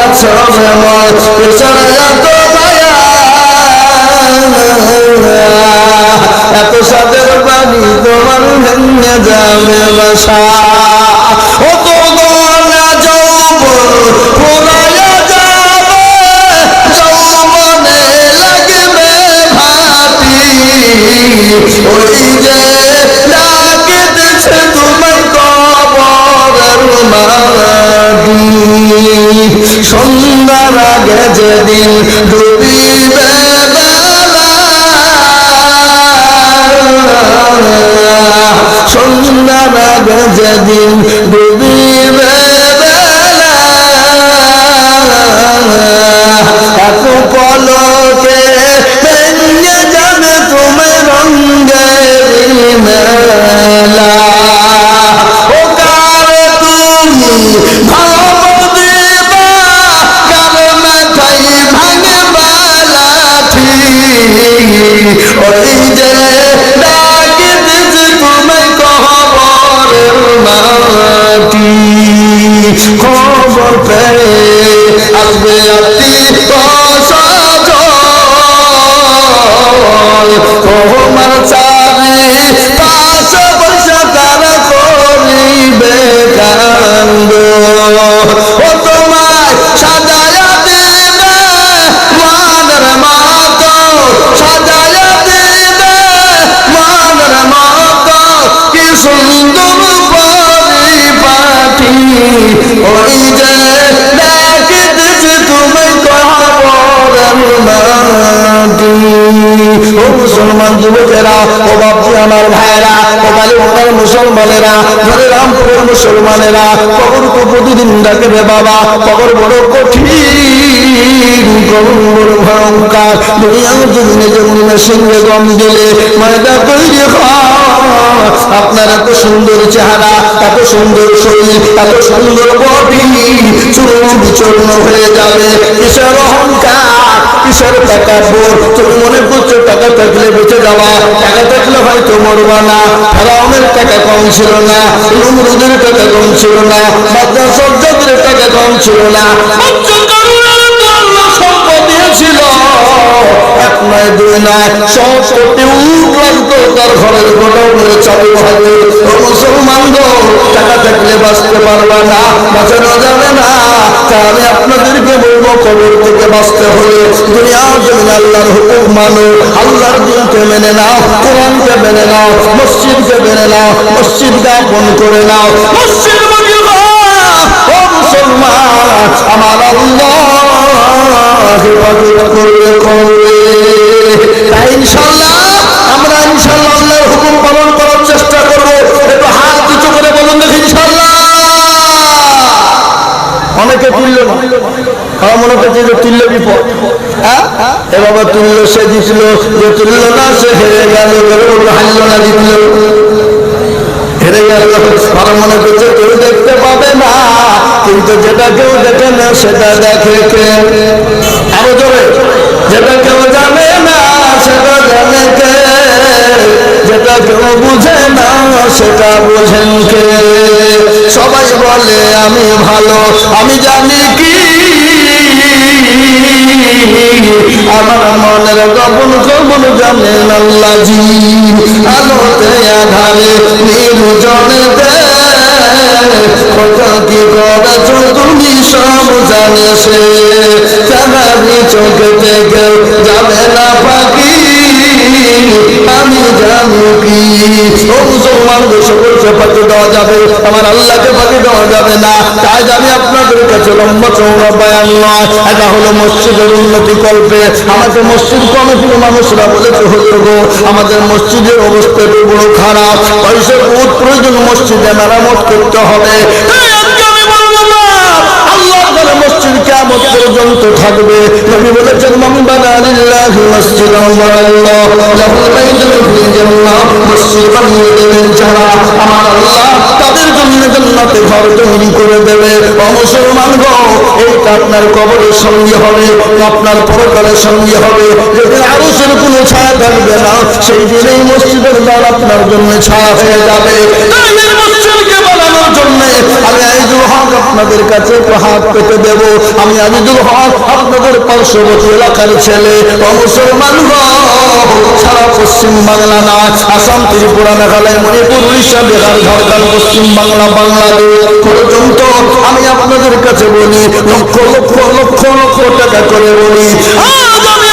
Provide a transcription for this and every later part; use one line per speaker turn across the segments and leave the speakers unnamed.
আছো মেমন পিছনে এত মায়া এত সাদের বাড়ি তোমার ভেঙে যাবে বাসা ও তো গোনা যৌবন ফুরাইয়া যাবে যৌবনে লাগবে ভাটি ওই যে ডাকিতেছে তোমায় কবরের মাটি সন্ধ্যার আগে যেদিন ডুবিবে সন্ধ্যার আগে যেদিন ডুবিবে মুসলমানেরা ধরে রামপুরের মুসলমানেরা, কবর তো প্রতিদিন ডাকবে বাবা, কবর বড় কঠিন, কবর বড় ভয়ঙ্কর। দুনিয়া জন্য জন্য সঙ্গে গম দিলে, ময়দা তৈরি হয়। আপনার এত সুন্দর চেহারা, এত সুন্দর শরীর, এত সুন্দর বডি বিচূর্ণ হয়ে যাবে। কিসের অহংকার, কিসের টাকা বোর? তুমি মনে করছ টাকা থাকলে বেঁচে যাওয়া, টাকা থাকলে হয়তো মরবা না। ফেরাউনের টাকা কম ছিল না, নমরুদের টাকা কম ছিল না বাচ্চা সজ্জাদের টাকা কম ছিল না। সম্পদ এক নয়, দুই নয়, সব কোটি উঠ তার ঘরের গোডাউনের চালু ও মুসলমান টাকা থাকলে বাঁচতে পারবা না, বাঁচানো যাবে না। তা আমি আপনাদেরকে বলব, কবর থেকে বাঁচতে হলে দুনিয়া জমিন আল্লাহর হুকুম মানো। আল্লাহর দিনকে মেনে নাও, কোরআনকে মেনে নাও, মসজিদকে মেনে নাও, মসজিদ আপন করে নাও। মসজিদ আমার আল্লাহ করবে করবে তাই ইনশাল্লাহ ইনশাল্লাহ হুকুম পালন করার চেষ্টা একটু হাত উঁচু করে বলুন দেখি ইনশাল্লাহ অনেকে তুলল হ্যাঁ? কেউ দেখতে পাবে না। কিন্তু যেটা কেউ দেখে না, সেটা দেখে কে? আরও জোরে। যেটা কেউ জানে না, সেটা জানে কে? যেটা কেউ বুঝে না, সেটা বুঝেন কে? সবাই বলে, আমি ভালো, আমি জানি কি। আমার মনের গোপন গোপন জানেন আল্লাহজি আলোতে, আধারে, নির্জনে কত কি করেছ তুমি সব জানে সে। চাঁদাবি চোখে থেকে যাবে না পাখি আমি জানি কি ও মুসলমান সকলকে ফাঁকি দেওয়া যাবে আমার আল্লাহকে ফাঁকি দেওয়া যাবে না। তাই আমি আপনাদের কাছে লম্বা চৌড়া বয়ান নয় এটা হলো মসজিদের উন্নতি কল্পে আমাদের মসজিদ কমিটির মানুষরা বলেছে হতো গো আমাদের মসজিদের অবস্থা একটু বড় খারাপ পয়সার বহুত প্রয়োজন মসজিদে মেরামত করতে হবে। মসজিদ কিয়ামত পর্যন্ত থাকবে। নবী বলেছেন, মান বানা লিল্লাহি মসজিদান ওয়াল্লাহ লাহুল বাইতুল ফিল জান্নাহ মসজিদ বানিয়ে দেবেন যারা আমার আল্লাহ তাদের জন্য করে দেবে। ও মুসলমান গো, এইটা আপনার কবরের সঙ্গে হবে, আপনার পরকালের সঙ্গে হবে। যেদিন আরশের কোনো ছায়া থাকবে না, সেই দিন মসজিদের দ্বার আপনার জন্য ছায়া হয়ে যাবে। আমি আপনাদের কাছে হাত পেতে দেব। আমি আজিজুল হক আপনাদের পার্শ্ববর্তী এলাকার ছেলে মুসলমান সারা পশ্চিম বাংলা না, আসাম, ত্রিপুরা, মেঘালয়, মণিপুর, উড়িষ্যা, বিহার পশ্চিম বাংলা, বাংলাদেশ পর্যন্ত আমি আপনাদের কাছে বলি লক্ষ লক্ষ লক্ষ লক্ষ টাকা করে বলি। আজ আমি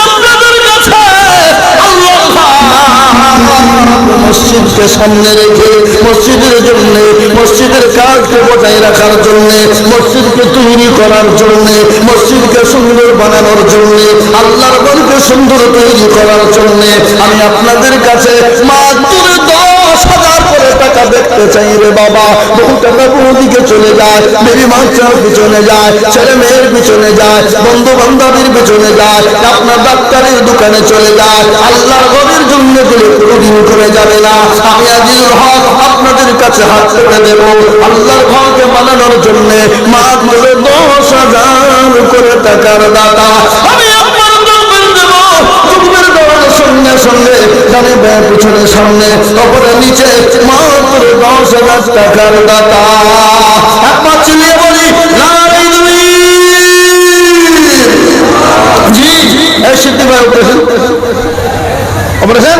মসজিদকে সামনে রেখে, মসজিদের জন্য, মসজিদের কাজকে বজায় রাখার জন্য, মসজিদকে তৈরি করার জন্য, মসজিদকে সুন্দর বানানোর জন্য, আল্লাহর ঘরকে সুন্দর তৈরি করার জন্য, আমি আপনাদের কাছে হাজার করে দেখতে চাই রে বাবা। বহু টাকা বহু দিকে চলে যায়, বেবি মাস্টার পিছনে যায়, ছেলে মেয়ের পিছনে যায়, বন্ধু বান্ধবীর পিছনে যায়, আপনার ডাক্তারের দোকানে চলে যায়। আল্লাহর ঘরের জন্য দিলে কোনোদিন করে যাবে না। আমি আজিজুল হক আপনাদের কাছে হাত পেতে দেব। আল্লাহর ঘরকে বানানোর জন্য মাত্র দশ হাজার করে টাকার দাতা। আমি দেওয়ার সঙ্গে ডানে ব্যয় পিছনে সামনে অপরে নিচে, মাত্র দশ হাজার টাকার দাতা? একবার চিলিয়ে বলি জি জি সিদ্ধি ভাই অপারেশন অপারেশন?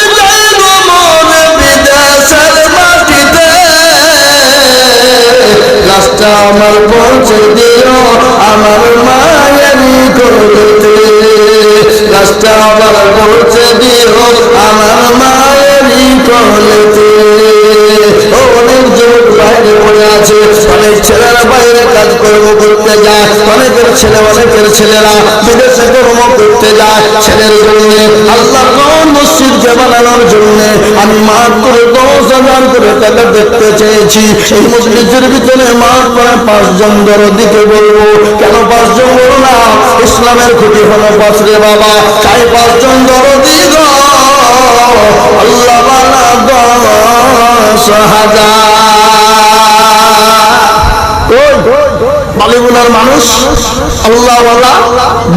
রাস্তা আমার পৌঁছে দিও, আমার মায়ের করতে। লাশটা আমার পৌঁছে দিও, আমার মায়ের করতে। ও অনেক পড়ে আছে, অনেক ছেলেরা বাইরে কাজ কর্ম করতে যায়, অনেকের ছেলে, অনেকের ছেলেরা বিদেশে কর্ম করতে যায়। ছেলের জন্য আল্লাহ কোন মসজিদকে বানানোর জন্য আমি মাত্র দশ হাজার করে টাকা দেখতে চেয়েছি। এই মসজিদের ভিতরে মাত্র পাঁচজন দরদিকে বলব। কেন পাঁচজন বলো না? ইসলামের ক্ষতি হলো পাঁচ রে বাবা। চাই পাঁচজন দরদি আল্লাহ বালা দশ হাজার। বালিগুলার মানুষ, আল্লাহওয়ালা,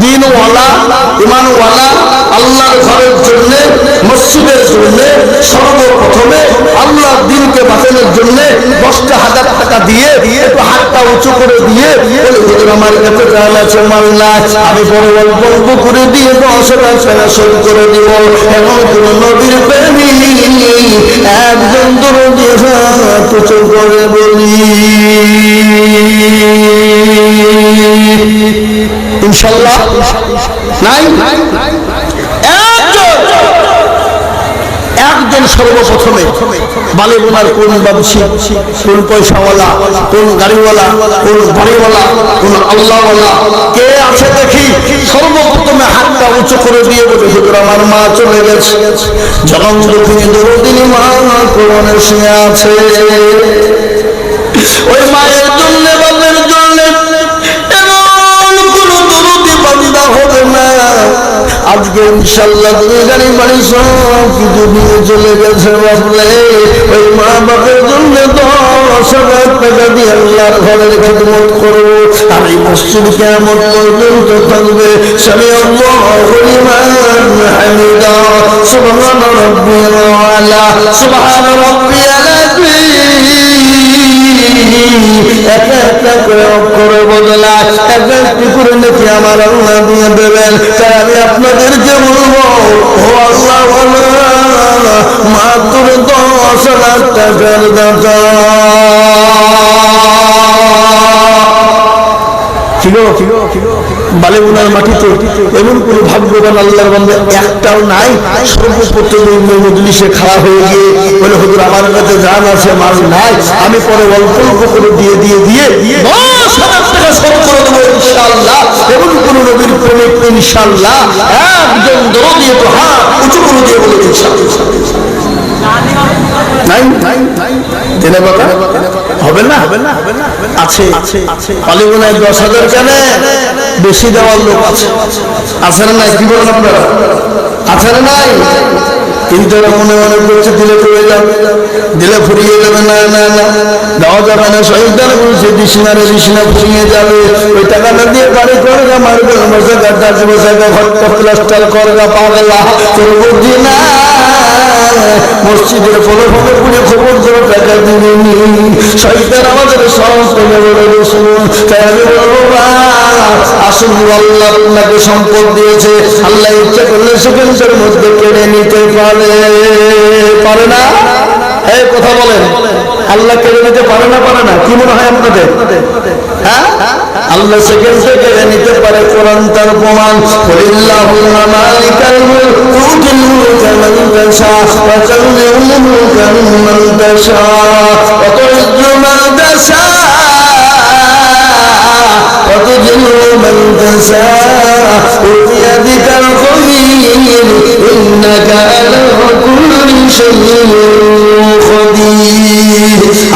দিনওয়ালা ইমানওয়ালা আল্লাহর ঘরের জন্য, মসজিদের জন্য, সর্বপ্রথমে আল্লাহ দিনকে বাঁচানোর জন্য দশটা হাজার টাকা দিয়ে একটু হাতটা উঁচু করে দিয়ে আমার কাছে চাল আছে মাল নাই আমি বড় অল্প করে দিয়ে দশ টাকা করে দিব। এমন কোন নদীর প্রেমী একজন দরদি হাত উঁচু করে বলি। ইনশাল্লাহ? নাই? সর্বপ্রথমে বালিগুনার কোন ব্যবসী কোন পয়সাওয়ালা, কোন গাড়িওয়ালা, কোন বাড়িওয়ালা, কোন আল্লাহওয়ালা, কে আছে দেখি? সর্বপ্রথমে হাতটা উঁচু করে দিয়ে বলে, হুজুর, আমার মা চলে গেছে। জনম দুঃখিনী দুদিনী মা শুয়ে আছে। ওই মায়ের জন্য, বাপের জন্য এমন কোন দরদি বান্দা হবে না। আজকে ইনশাল্লাহ তুমি গাড়ি বাড়ি সব কিছু নিয়ে চলে গেছে বাবলে ওই মা বাপের জন্য দশ হাজার টাকা দিয়ে আল্লাহর ঘরের খেদমত করব। আর এই মসজিদ কেমন পর্যন্ত থাকবে। স্বামী হামিদা। সুবহান রাব্বিয়াল সুবহান একটা একটা করে অক্ষরে বদলায় একটা একটি করে নাকি আমার আল্লাহ দিয়ে বলব, ও আল্লাহ মাত্র দশ কি গো বালেগুনার মাটিতে এমন কোন ভাগ্যবান আল্লাহর বন্ধে একটাও নাই সর্বপ্রথম মজলিসে খাড়া হয়ে গিয়ে বলে হুজুর আমার কাছে জান আছে মাল নাই আমি পরে অল্প অল্প করে দিয়ে দিয়ে দিয়ে দশ হাজার টাকা সব করে দেবো ইনশাআল্লাহ। এমন কোন নবীর প্রেমিক ইনশাআল্লাহ একজন দর দিয়ে তো হাত উঁচু করে দিয়ে বলে ইনশাআল্লাহ। নাই দিনে কথা? হবে না হবে না। আছে। পালিগুনায় দশ হাজার কেন? বেশি দেওয়ার লোক আছে। আছে না নাই? কি বলেন আপনারা? আছে না নাই? কিন্তু মনে মনে করছে, দিলে পড়ে যাবে। দিলে ফুরিয়ে যাবে, না না না। দেওয়া যাবে না শহীদার বলছে বিষ্ণারে বিষ্ণা ফুরিয়ে যাবে। ওই টাকাটা দিয়ে বাড়ি করগা, মারবে বসে গাড্ডা বসে ঘরটা প্লাস্টার করগা, পাগলা। তোর বুদ্ধি না, মসজিদের ফলো ফলো পুড়ে খবর করে টাকা শহীদার আমাদের থেকে বলে শুনুন তাই আমি বলব আসুন, আল্লাহ আপনাকে সম্পদ দিয়েছে। আল্লাহ ইচ্ছা করলে সেকেন্ডের মধ্যে কেড়ে নিতে পারে। পারে না? এই কথা বলেন। আল্লাহ কেড়ে নিতে পারে না পারে না কি মনে হয় আপনাদের হ্যাঁ আল্লাহ সেকেন্ডে কেড়ে নিতে পারে কোরআন তার প্রমাণ কুলিল্লাহুম্মা মালিকাল মুলক তুতিল মুলকা মান তাশা ওয়া তানজিউল মুলকা মিম্মান তাশা ওয়া তুইজ্জু মান তাশা وتذل من تشاء وبيدك الخير إنك على كل شيء قدير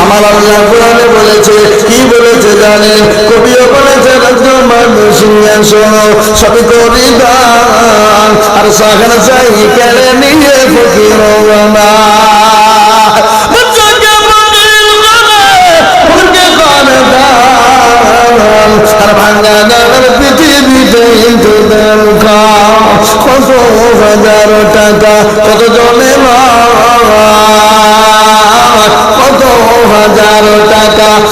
আমার আল্লাহ কোরআনে বলেছে কি বলেছে জানেন? কবিও বলেছে তোমার সিংহাসন সবই করি দান আর সাগর চাই কেড়ে নিয়ে ফকির না। আর ভাঙ্গা পৃথিবীতে কত হাজার টাকা কত জনে কত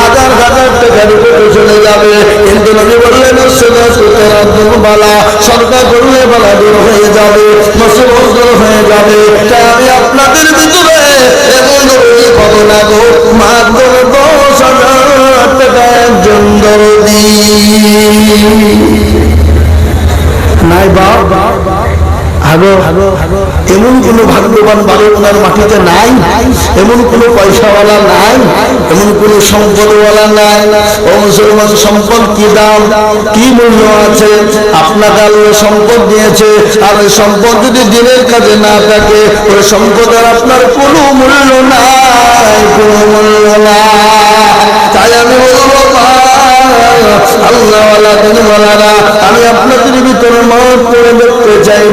হাজার হাজার টাকা চলে যাবে। কিন্তু নবী বললেন বালা সরকার করলে বালা দূর হয়ে যাবে মুসিবত দূর হয়ে যাবে। তাই আমি আপনাদের ভিতরে এমন কত মাত্র দশ হাজার টাকা একজন দরদি নাই বাপ। হাগো এমন কোন ভাগ্যবান বাড়ি ওনার মাটিতে নাই, এমন কোন পয়সাওয়ালা নাই, এমন কোন সম্পদওয়ালা নাই। ও মুসলমান, সম্পদ কি দাম? কি মূল্য আছে? আপনাকে আল্লাহ সম্পদ দিয়েছে, আর ওই সম্পদ যদি দিনের কাজে না থাকে, ওই সম্পদের আপনার কোনো মূল্য নাই, কোনো মূল্য নাই। তাই আমি বলব আল্লাহ দিনওয়ালারা আমি আপনাদের ভিতরে মত করে দেখতে চাই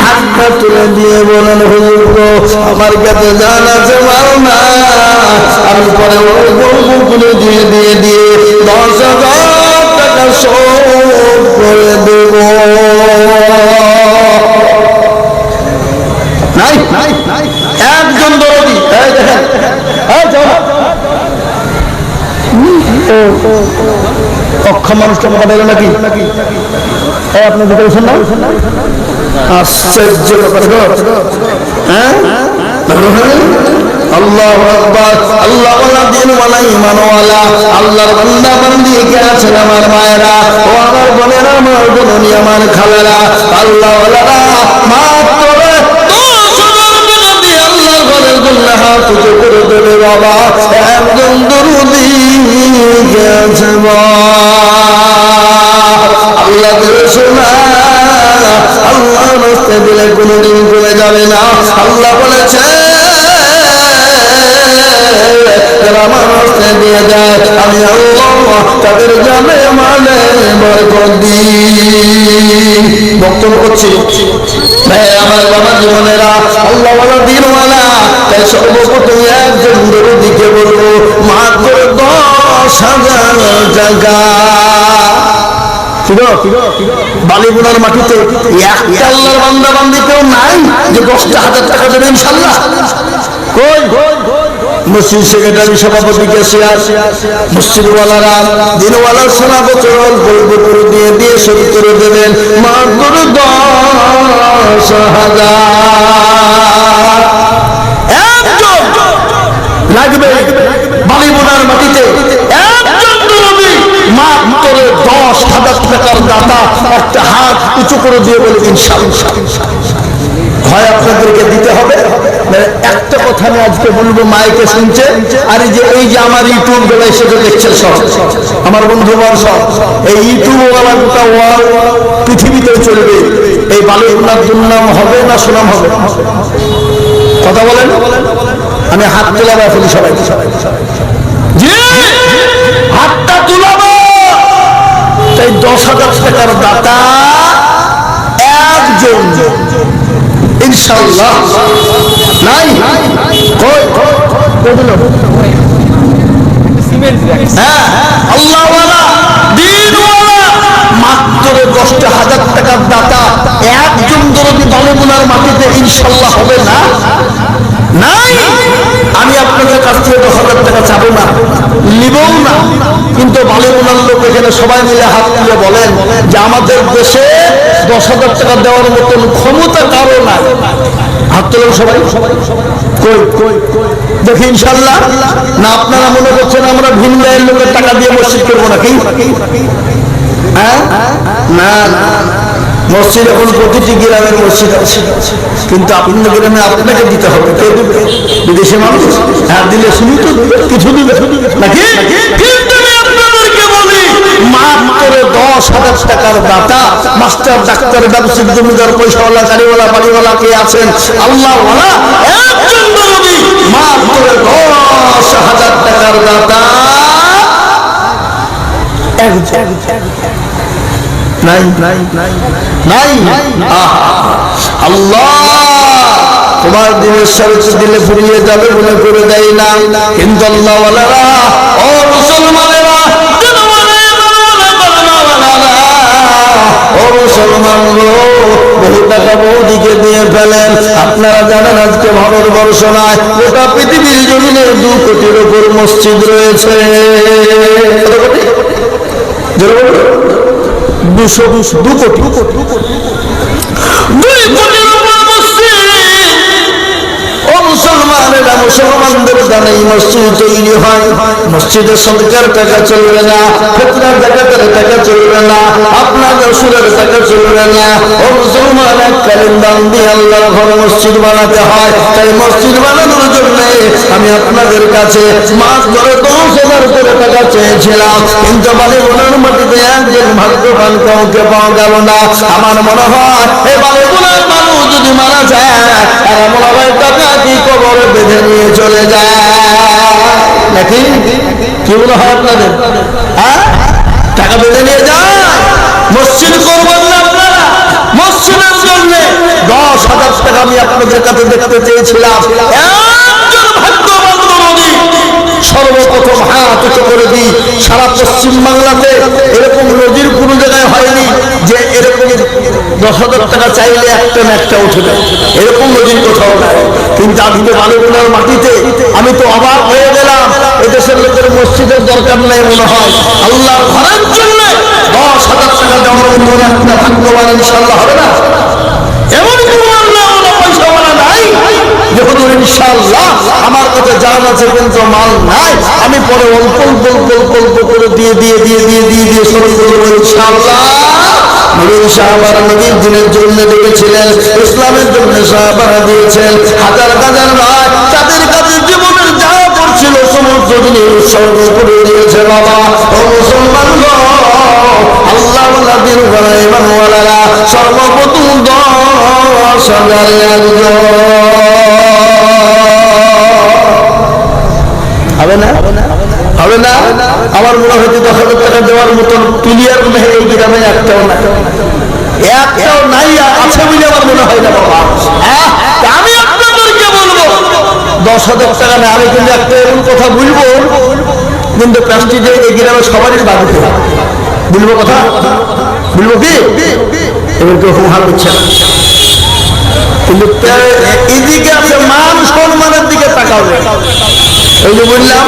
হাতটা তুলে দিয়ে বলেন, হুজুর আমার কাছে জান আছে মাল না। আমি পরে ওর দিয়ে দিয়ে দিয়ে অক্ষম মানুষটা কথা বলে নাকি আপনি না আশ্চর্য আল্লাহ আল্লাহ আমার মায়েরা ও আমার খালারা আল্লাহ বাবা একজন দরুদি গেছে আল্লাহ দিলে কোনোদিন চলে যাবে না। আল্লাহ বলেছে আমি আল্লাহ তাদের জানে মানে বক্তব্য করছি। আমার বাবা জীবনেরা, আল্লাহ দিনওয়ালা, তাই সর্বপ্রথম একজন বলব, মাত্র দশ হাজার টাকা বালিগুনার মাটিতে একটা আল্লাহর বান্দা বান্দিতেও নাই যে দশটা হাজার টাকা দেবে ইনশাল্লাহ। কই? মসজিদ সেক্রেটারি সভাপতি কেসিয়ার মসজিদওয়ালারা দিনওয়ালার সোনা বছর করে দিয়ে দিয়ে শুরু করে দেবেন মাত্র দশ হাজার। লাগবে মাটিতে দশ হাজার টাকার দাতা একটা হাত উঁচু করে দিয়ে বলে, ইনশাআল্লাহ। হয় আপনাদেরকে দিতে হবে। একটা কথা আমি আজকে বলব মাইকে শুনছে, আর এই যে এই যে আমার ইউটিউবগুলো সেটা দেখছে সব, আমার বন্ধুগণ সব, এই ইউটিউব ওয়ালা গোটা ওয়ার্ল্ড পৃথিবীতে চলবে, এই বালুগুনার দুর্নাম হবে না সুনাম হবে? কথা বলেন? আমি হাত তোলা ফেলি সবাই হাতটা তুলাবো তাই দশ হাজার টাকার দাতা একজন। ইনশাল্লাহ নাই। কই? কই দিল? হ্যাঁ মাত্র দশটা হাজার টাকার দাতা, একজন দরদি বালেমুনার মাটিতে ইনশাল্লাহ হবে না? নাই। আমি আপনাদের কাছ থেকে দশ হাজার টাকা চাবো না, নিবও না। কিন্তু বালেমুনার লোক এখানে সবাই মিলে হাত তুলে বলেন যে আমাদের দেশে দশ হাজার টাকা দেওয়ার মতন ক্ষমতা কারও নাই। হাত তোলেন সবাই। কই কই দেখি ইনশাল্লাহ না আপনারা মনে করছেন আমরা ভিন গায়ের লোকের টাকা দিয়ে মসজিদ করব নাকি? হ্যাঁ? না না মসজিদ এখন প্রতিটি গ্রামের মসজিদ আছে। কিন্তু আপনার গ্রামে আপনাকে দিতে হবে। বিদেশি মানুষ? হ্যাঁ দিলে শুনি তো কিছু দিবে। নাকি? মাত্র দশ হাজার টাকার দাতা, মাস্টার, ডাক্তার ব্যবসায়িক জমিদার, পয়সাওয়ালা, গাড়িওয়ালা, বাড়িওয়ালা কে আছেন? আল্লাহ একজন নবী মাত্র দশ হাজার টাকার দাতা। তোমার দিনের শরীর দিলে ফুরিয়ে যাবে মনে করে দেয় না। কিন্তু আল্লাহ ও মুসলমানেরা মুসলমান গো, বহু টাকা বৌদিকে দিয়ে ফেলেন। আপনারা জানেন আজকে ভারতবর্ষ নয় গোটা পৃথিবীর জমিনে দু কোটির উপর মসজিদ রয়েছে। দুশো দুশো দু কোটি। দুই কোটির মুসলমানেরা মুসলমানদের এই মসজিদ তৈরি হয়। সরকার টাকা চলবে না, ফেতনার টাকা চলবে না, আপনার রসুলের টাকা চলবে না। ও মুসলমান এককালীন দাম দিয়ে আল্লাহর ঘর মসজিদ বানাতে হয়। তাই মসজিদ বানানোর জন্য আমি আপনাদের কাছে মাস ধরে দশ হাজার করে টাকা চেয়েছিলাম। কিন্তু বালি বোনার মাটিতে একজন ভাগ্যবান কাউকে পাওয়া গেল না। আমার মনে হয় এই বালি বোনার মানুষ যদি মারা যায়, তারা মনে হয় কি হয় আপনাদের? হ্যাঁ? টাকা বেঁধে নিয়ে যায় মসজিদ করবেন না আপনারা। মসজিদের জন্য দশ হাজার টাকা আমি আপনাদের কাছে দেখতে চেয়েছিলাম। এরকম নদীর কোন জায়গায় হয়নি যে দশ টাকা চাইলে একটা উঠে এরকম নদীর মাটিতে, আমি তো অবাক হয়ে গেলাম। এদেশের লোকের মসজিদের দরকার নাই মনে হয়। আল্লাহ ঘরের জন্য দশ হাজার টাকা দেওয়ার মতো একটা ভাগ্যবান ইনশাল্লাহ হবে না। এমন আছে কিন্তু মাল নাই। আমি পরে করে দিয়ে দিয়ে দিয়ে দিয়ে দিয়ে দিয়ে দিনের জন্য ডেকেছিলেন ইসলামের জন্য সাহাবারা দিয়েছেন, হাজার হাজার তাদের কাছে জীবনের করছিল সমস্ত জিনিস উৎসর্গ করে দিয়েছে বাবা। ও মুসলমান আল্লাহ দিন ইমানওয়ালারা সর্বপ্রথম দশ হাজার একজন। হবে না? হবে না? আমার মনে হচ্ছে দশ হাজার টাকা দেওয়ার মতন ক্লিয়ার মনে হয় এই গ্রামে একটাও না একটাও নাই আছে বলে আমার মনে হয় না বাবা। হ্যাঁ? আমি বলব দশ হাজার টাকা নেই আমি কিন্তু একটা এমন কথা বলব, কিন্তু প্লাস্টিকে এই গ্রামে সবারই বাড়িতে বলব কথা? বলব কি? এবার কেউ হুহা করছে না। কিন্তু এদিকে আছে মান সম্মানের দিকে তাকাবে এই যে বললাম,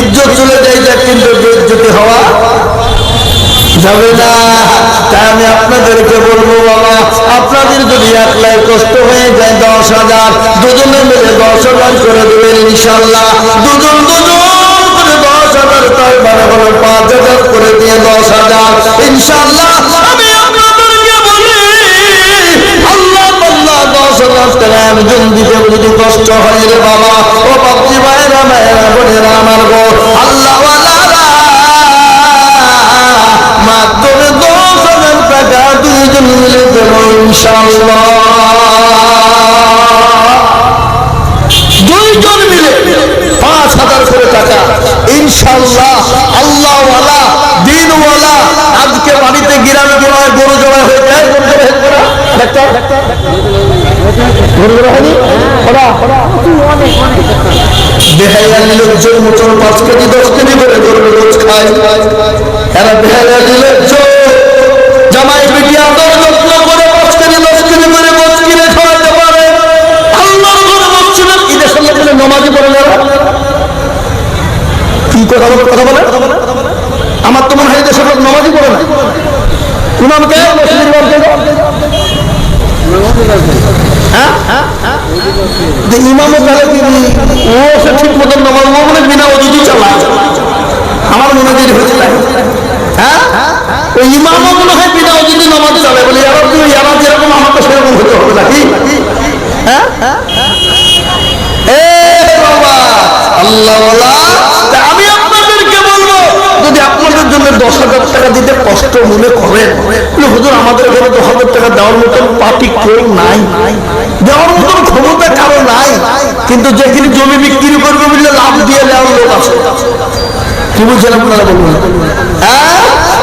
ইজ্জত চলে যায় কিন্তু ইজ্জতি হওয়া। যাবে না তাই আমি আপনাদেরকে বলব, বাবা, আপনাদের যদি এক লাখ কষ্ট হয়ে যায় দশ হাজার দুজনে মিলে দশ হাজার করে দেবেন ইনশাল্লাহ দুজন দুজন করে দশ হাজার তাই মানে হলো পাঁচ হাজার করে দিয়ে দশ হাজার। ইনশাল্লাহ আমি আপনাদেরকে বলি, আল্লাহ আল্লাহ দশ হাজার টাকা আল্লাহ দুইজন মিলে পাঁচ হাজার করে টাকা। দিনওয়ালা, আজকে বাড়িতে গরু হয়ে লোকজন মোটর পাঁচ কেজি, দশ কেজি করে গরু খায়। এরা বেহাইয়ালি লোকজন জামাই বিটি করে দশ কেজি করে গোছ কিনে খাওয়াতে পারে। সঙ্গে বলে বলে, কথা বলে? আমার তো মনে হয় দেশের লোক নমাজি পড়ে না। ইমামকে হ্যাঁ? ইমামও তাহলে কি ও, সে ঠিক মতন নামাজ বিনা অজুদি চালা আমার মনে হয় হয়েছে। হ্যাঁ? ওই ইমামও আমাকে সেরকম হ্যাঁ? আমি আপনাদেরকে বলব, যদি আপনাদের জন্য দশ হাজার টাকা দিতে কষ্ট মনে করেন হুজুর, আমাদের ঘরে দশ হাজার টাকা দেওয়ার মতন পার্টি কেউ নাই। দেওয়ার মতন ক্ষমতা কারও নাই। কিন্তু যেখানে জমি বিক্রি করবে বললে লাভ দিয়ে দেওয়ার লোক আছে। কি বলছেন আপনারা বলুন? হ্যাঁ?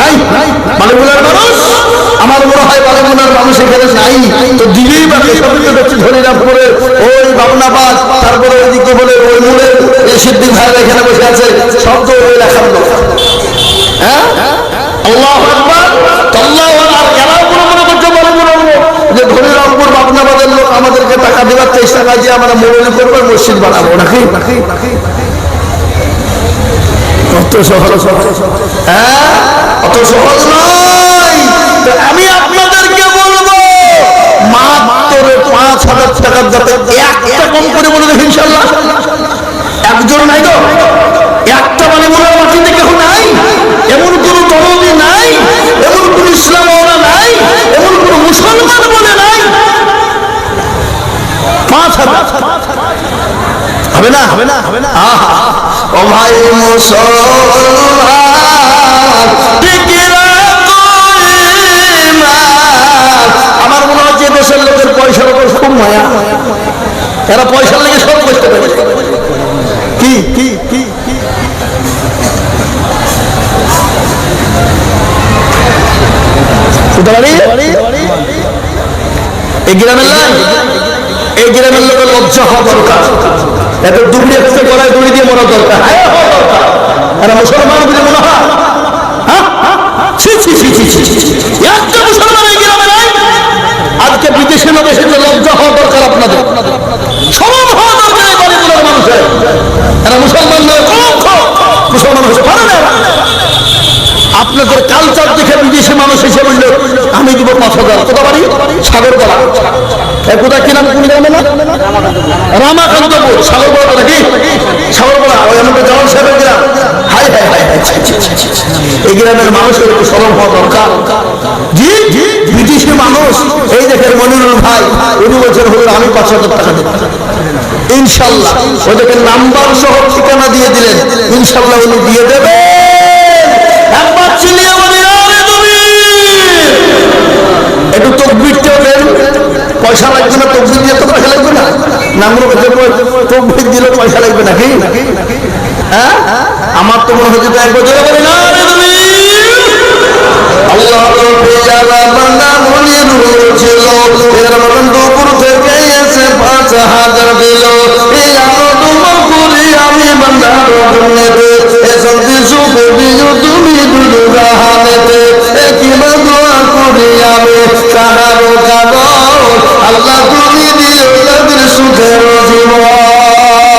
নাই? বালিমুলার মানুষ? আমার মনে হয় বালিমুলার মানুষ এখানে নাই। তো দিলেই বা সবই তো দেখছি ধরিরামপুরে ওই বাবনাবাদ তারপরে ওইদিকে বলে ওই মূলে এই সিদ্দিক ভাইরা এখানে বসে আছে, সব তো ওই লেখার লোক। হ্যাঁ? আল্লাহ আকবার। আল্লাহ আর এরাও কোনো মনে করছে লোক যে ধরিরামপুর বাবনাবাদের লোক আমাদেরকে টাকা দেওয়ার চেষ্টা কাজে আমরা মোবাইল করব মসজিদ বানাবো, নাকি? অত সহজ। হ্যাঁ? অত সহজ নয়। আমি আপনাদেরকে বলব মাত্র পাঁচ হাজার টাকার যাতে একটা কম করে বলে দেখি ইনশাল্লাহ। একজন নাই তো? একটা মানে মনে মাটিতে কেউ নাই? এমন কোন তরুণী নাই? এমন কোন ইসলাম ওরা নাই? এমন কোন মুসলমান বলে নাই? পাঁচ হাজার। হবে না? হবে না হবে না। ও ভাই মুসলমান। আমার মনে হচ্ছে দেশের লোকের পয়সার উপর খুব মায়া। এরা পয়সার লেগে সব করতে পারে কি কি কি এই গ্রামের লজ্জা হওয়া দরকার। মুসলমান মনে হয়। একটা মুসলমান এই গ্রামে আজকে বিদেশে লোক তো লজ্জা হওয়া দরকার আপনাদের। সমান হওয়া দরকার এই বাড়িগুলোর মানুষের। এরা মুসলমান নয় মুসলমান হচ্ছে পারে না। আপনাদের কালচার দেখে বিদেশি মানুষ এসে বলল, আমি দিব পাঁচ হাজার কোথা বাড়ি? সাগরপাড়া এ কোথায়? কি নাম? কোন গ্রামে না? রামাকান্তপুর। সাগরপাড়া নাকি? সাগরপাড়া ওই আমাদের জওয়ান সাহেবের গ্রাম। Hi hi hi hi. এই গ্রামের মানুষের একটু সরম হওয়া দরকার। জি? বিদেশি মানুষ। এই দেখেন মনিরুল ভাই, উনি বলছেন হলো আমি পাঁচ হাজার টাকা দেব। ইনশাল্লাহ। ওদেরকে নাম্বার সহ ঠিকানা দিয়ে দিলেন। ইনশাল্লাহ উনি দিয়ে দেবেন। একটু তকবিরটাও দেন। পয়সা লাগবে না, তকবির দিয়ে তো পয়সা লাগবে না। তকবির দিলে পয়সা লাগবে নাকি? হ্যাঁ? আমার তো মনে হচ্ছে এক বছর বলে, না আল্লাহ আমি বান্দার জন্যতে এ সন্তি সুখ দিও তুমি দুধ রাহানেতে এ কি দোয়া করি আমি? কাহারো কারণ আল্লাহ তুমি দিও তাদের সুখের